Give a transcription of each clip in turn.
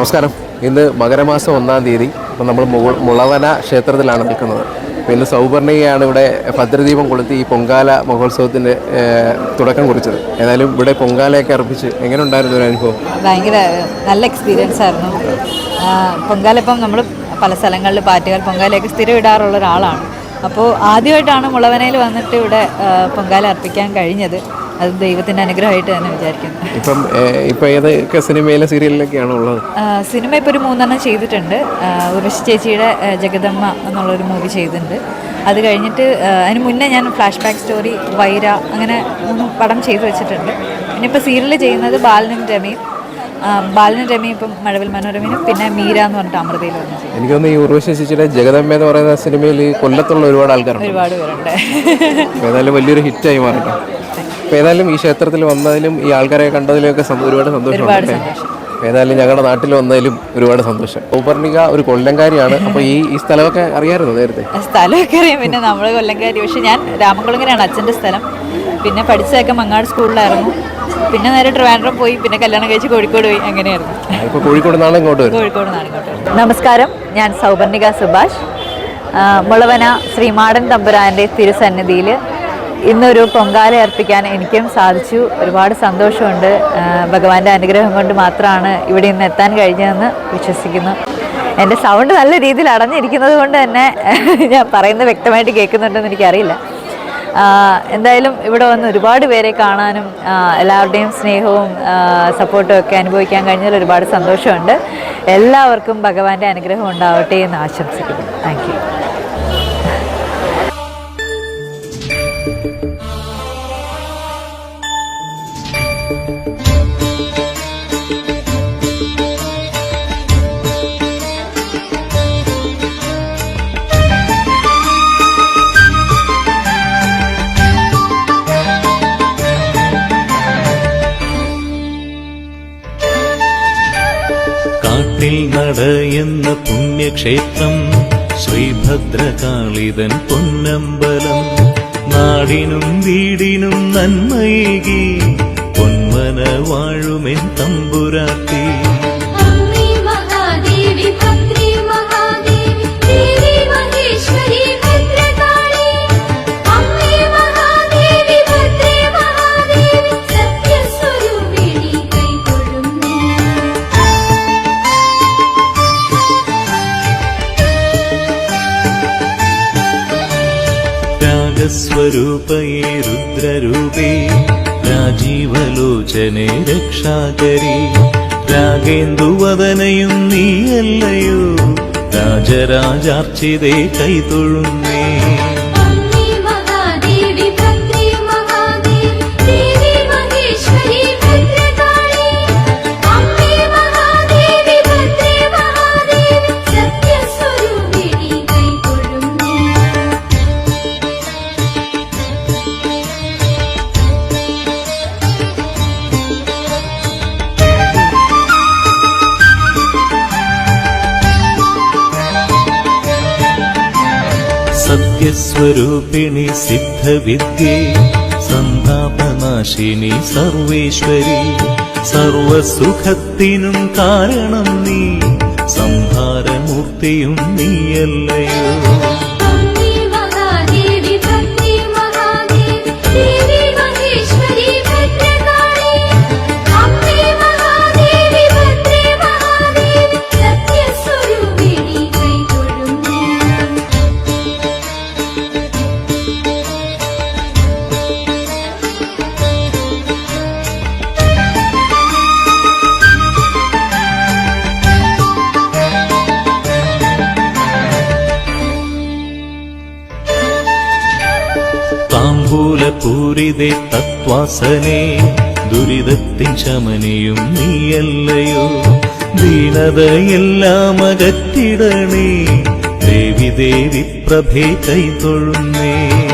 നമസ്കാരം. ഇന്ന് മകരമാസം ഒന്നാം തീയതി. അപ്പം നമ്മൾ മുളവന ക്ഷേത്രത്തിലാണ് നിൽക്കുന്നത്. അപ്പോൾ ഇന്ന് ഇവിടെ ഭദ്രദീപം കൊളുത്തി ഈ പൊങ്കാല മഹോത്സവത്തിന്റെ തുടക്കം കുറിച്ചത്. ഏതായാലും ഇവിടെ പൊങ്കാലയൊക്കെ അർപ്പിച്ച് എങ്ങനെ ഉണ്ടായിരുന്നു ഒരു അനുഭവം? ഭയങ്കര നല്ല എക്സ്പീരിയൻസ് ആയിരുന്നു. പൊങ്കാല ഇപ്പം നമ്മൾ പല സ്ഥലങ്ങളിൽ പാറ്റുകാൽ പൊങ്കാലയൊക്കെ സ്ഥിരം ഇടാറുള്ള ഒരാളാണ്. അപ്പോൾ ആദ്യമായിട്ടാണ് മുളവനയിൽ വന്നിട്ട് ഇവിടെ പൊങ്കാല അർപ്പിക്കാൻ കഴിഞ്ഞത്. അത് ദൈവത്തിന്റെ അനുഗ്രഹമായിട്ട് തന്നെ വിചാരിക്കുന്നു. ഇപ്പം ഇപ്പം ഏതൊക്കെ സിനിമയിലെ സീരിയലിലൊക്കെയാണ് ഉള്ളത്? സിനിമ ഇപ്പോൾ ഒരു മൂന്നെണ്ണം ചെയ്തിട്ടുണ്ട്. ഉർവശി ചേച്ചിയുടെ ജഗദമ്മ എന്നുള്ളൊരു മൂവി ചെയ്തിട്ടുണ്ട്. അത് കഴിഞ്ഞിട്ട് അതിന് മുന്നേ ഞാൻ ഫ്ലാഷ് ബാക്ക് സ്റ്റോറി വൈര അങ്ങനെ മൂന്ന് പടം ചെയ്തു വെച്ചിട്ടുണ്ട്. പിന്നെ ഇപ്പോൾ സീരിയൽ ചെയ്യുന്നത് ബാലനും രമയും. ബാലനും രമയും ഇപ്പം മഴവിൽ മനോരമയും പിന്നെ മീര എന്ന് പറഞ്ഞിട്ട് അമൃതയിൽ വന്നു എനിക്ക് തോന്നുന്നു ഈ ഉർവശി ചേച്ചിയുടെ ജഗദമ്മ എന്ന് പറയുന്ന സിനിമയിൽ കൊല്ലത്തുള്ള ഒരുപാട് ആൾക്കാർ ഒരുപാട് പേരുണ്ട്. ഏതായാലും വലിയൊരു ഹിറ്റായി മാറട്ടെ. അപ്പോൾ ഏതായാലും ഈ ക്ഷേത്രത്തിൽ വന്നതിലും ഈ ആൾക്കാരെ കണ്ടതിലും ഒക്കെ ഒരുപാട് സന്തോഷമുണ്ട്. അപ്പോൾ ഏതായാലും ഞങ്ങളുടെ നാട്ടിൽ വന്നതിലും ഒരുപാട് സന്തോഷം. ഉപർണിക ഒരു കൊല്ലംകാരിയാണ്. അപ്പോൾ ഈ ഈ സ്ഥലമൊക്കെ അറിയാമായിരുന്നു നേരത്തെ? സ്ഥലമൊക്കെ അറിയാം. പിന്നെ നമ്മൾ കൊല്ലംകാരി. പക്ഷെ ഞാൻ രാമകുളങ്ങരയാണ് അച്ഛന്റെ സ്ഥലം. പിന്നെ പഠിച്ചതൊക്കെ മങ്ങാട് സ്കൂളിലായിരുന്നു. പിന്നെ നേരെ ട്രിവാൻഡ്രം പോയി. പിന്നെ കല്യാണം കഴിച്ച് കോഴിക്കോട് പോയി. അങ്ങനെയായിരുന്നു. ഇപ്പോൾ കോഴിക്കോട് നിന്നാണ് ഇങ്ങോട്ട് കോഴിക്കോട് നിന്നാണ് ഇങ്ങോട്ട്. നമസ്കാരം. ഞാൻ സൗപർണിക സുഭാഷ്. മുളവന ശ്രീമാടൻ തമ്പുരാന്റെ തിരുസന്നിധിയിൽ ഇന്നൊരു പൊങ്കാല അർപ്പിക്കാൻ എനിക്കും സാധിച്ചു. ഒരുപാട് സന്തോഷമുണ്ട്. ഭഗവാന്റെ അനുഗ്രഹം കൊണ്ട് മാത്രമാണ് ഇവിടെ ഇന്ന് എത്താൻ കഴിഞ്ഞതെന്ന് വിശ്വസിക്കുന്നു. എന്റെ സൗണ്ട് നല്ല രീതിയിൽ അടഞ്ഞിരിക്കുന്നത് കൊണ്ട് തന്നെ ഞാൻ പറയുന്നത് വ്യക്തമായിട്ട് കേൾക്കുന്നുണ്ടെന്ന് എനിക്കറിയില്ല. എന്തായാലും ഇവിടെ വന്ന് ഒരുപാട് പേരെ കാണാനും എല്ലാവരുടെയും സ്നേഹവും സപ്പോർട്ടും ഒക്കെ അനുഭവിക്കാൻ കഴിഞ്ഞാൽ ഒരുപാട് സന്തോഷമുണ്ട്. എല്ലാവർക്കും ഭഗവാന്റെ അനുഗ്രഹം ഉണ്ടാവട്ടെ എന്ന് ആശംസിക്കുന്നു. താങ്ക് യു എന്ന പുണ്യക്ഷേത്രം ശ്രീഭദ്രകാളിതൻ പൊന്നമ്പലം. നാടിനും വീടിനും നന്മയേകി പൊന്മന വാഴുമെൻ തമ്പുരാട്ടി. രാഗസ്വരൂപയേ രുദ്രരൂപേ രാജീവലോചനെ രക്ഷാകരി. രാഗേന്ദുവദനയും നീയല്ലയോ രാജരാജാർച്ചിതേ കൈതൊഴുന്നേ. സത്യസ്വരൂപിണി സിദ്ധവിദ്യേ സന്താപനാശിനി സർവേശ്വരി. സർവസുഖത്തിനും കാരണം നീ സംഹാരമൂർത്തിയും നീയല്ലയോ. താമ്പൂലപൂരിതേ തത്വാസനേ. ദുരിതത്തിൻ ശമനയും നീയല്ലയോ. ദീനതയെല്ലാം അകറ്റിടണേ. ദേവി ദേവി പ്രഭേ കൈതൊഴുന്നേ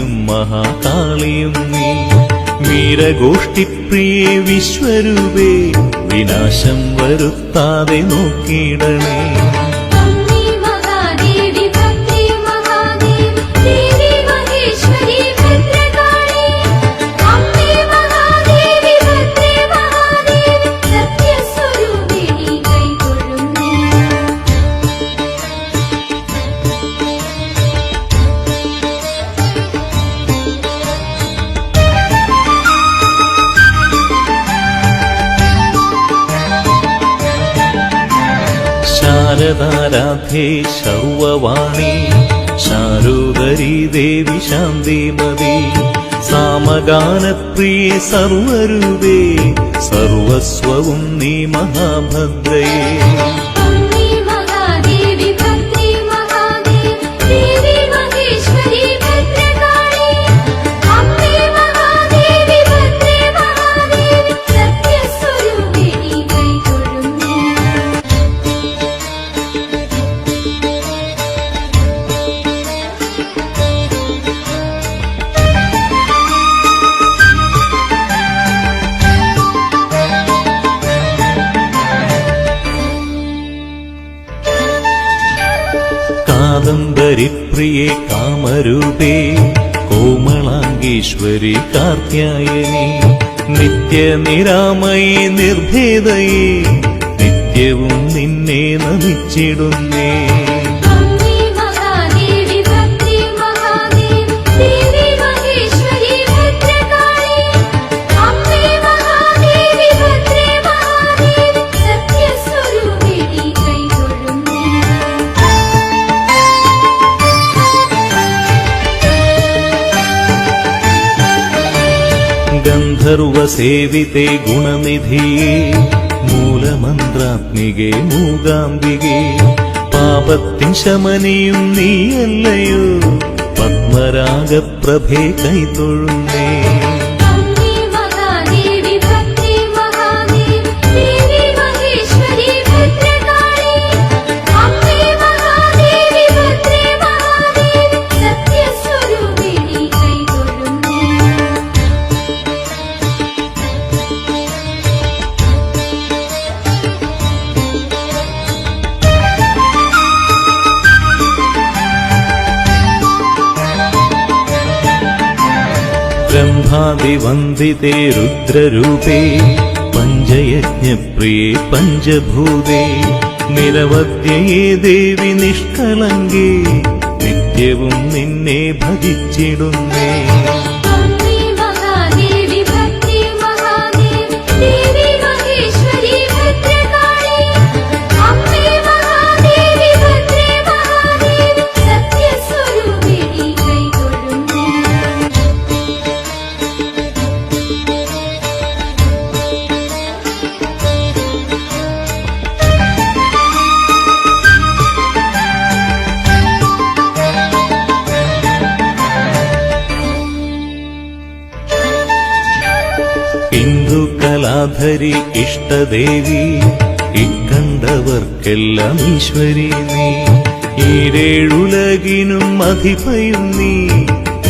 മഹാസിദ്ധിയും മഹാകാളിയും നീ. വീരഗോഷ്ഠിപ്രിയേ വിശ്വരൂപേ വിനാശം വരുത്താതെ നോക്കിയിടണേ. ശാരദാരാധേ ശൗവവാണി ശാരൂദരീ ദേവി ശാന്തിമതി സാമഗാനപ്രിയ സർവരൂപേ സർവസ്വവും നീ മഹാഭദ്രയേ. കാദംബരിപ്രിയേ കാമരൂപേ കോമളാംഗീശ്വരി കാർത്യായനി. നിത്യനിരാമയേ നിർഭേദയേ നിത്യവും നിന്നെ നമിച്ചിടുന്നേ. ഗന്ധർവസേവിതേ ഗുണനിധിയേ മൂലമന്ത്രാത്മികേ മൂകാംബികേ പാപത്തിൻ ശമനിയും നീയല്ലയോ പത്മരാഗപ്രഭേ കൈതൊഴുന്നേ ബ്രഹ്മാതിവന്ദിതേ രുദ്രരൂപേ പഞ്ചയജ്ഞപ്രിയേ പഞ്ചഭൂതേ നിരവധ്യയേ ദേവി നിഷ്കളങ്കേ നിത്യവും നിന്നെ ഭജിച്ചിടുന്നേ. ഹിന്ദുക്കലാധരി ഇഷ്ടദേവി ഇക്കണ്ടവർക്കെല്ലാം ഈശ്വരി നീ. ഈരേഴുലകിനും അധിപയും നീ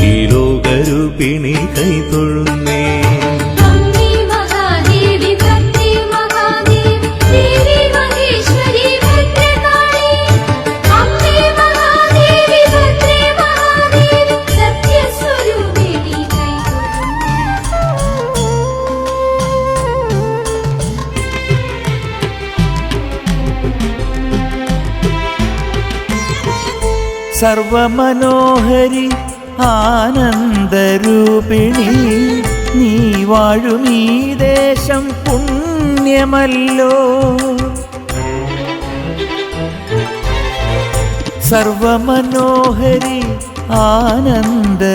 ഈ ലോകരൂപിണി കൈതൊഴുന്നേ സർവമനോഹരി ആനന്ദരൂപിണി നീ വാഴുമീ ദേശം പുണ്യമല്ലോ. സർവമനോഹരി ആനന്ദരൂപിണി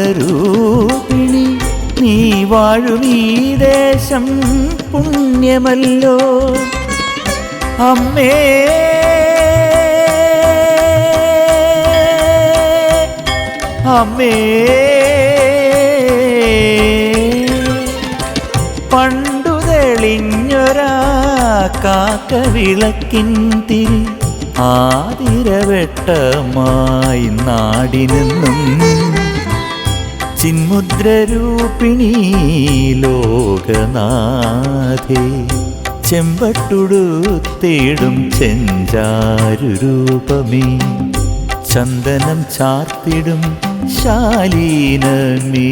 നീ വാഴുമീ ദേശം പുണ്യമല്ലോ. അമ്മേ അമ്മേ. പണ്ടു തെളിഞ്ഞൊരാ കാക്ക വിളക്കിൻ തിരി ആതിരവെട്ടമായി നാടിനെന്നും ചിന്മുദ്രരൂപിണി ലോകനാഥേ. ചെമ്പട്ടുടുത്തിടും ചെഞ്ചാരുരൂപമേ ചന്ദനം ചാർത്തിടും ശാലീനമേ